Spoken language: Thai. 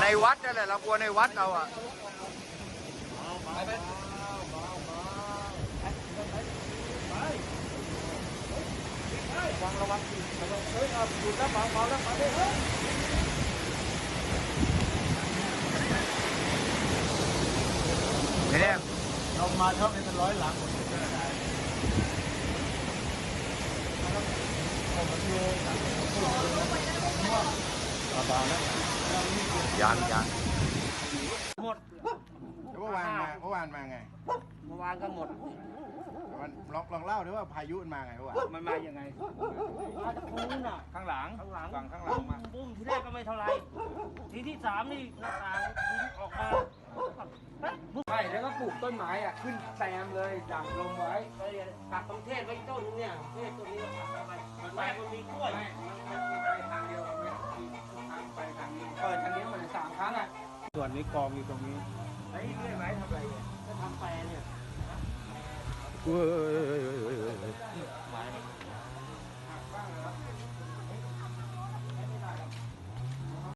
ในวัดนั่นแหละเรากลัวในวัดเราอะไปไประวังระวังระวังเฮ้ยเอาหยุดแล้วเบาเบาแล้วไปเลยเฮ้ยทีนี้ลงมาเท่านี้เป็นร้อยหลังหมดเบาแล้ว ยังยังหมดเมื่อวานมาเมื่อวานมาไง เมื่อวานก็หมดวันลองลองเล่าด้วยว่าพายุมันมาไงเมื่อวานมันมายังไงมาจากนู้นน่ะข้างหลังข้างหลังฝั่งข้างหลังมาบุ้มทีแรกก็ไม่เท่าไหรทีที่สามนี่หน้าต่างยิงออกมาบุ้มใช่แล้วก็ปลูกต้นไม้อะขึ้นแซมเลยดักลมไว้ตัดตรงเทศไว้ต้นเนี่ยเทศต้นนี้ วนนี้กองอยู่ตรงนี้ไอ้เรื่อยไม้ทำอะไรเนี่ยก็ทำแปรเนี่ยเว้ย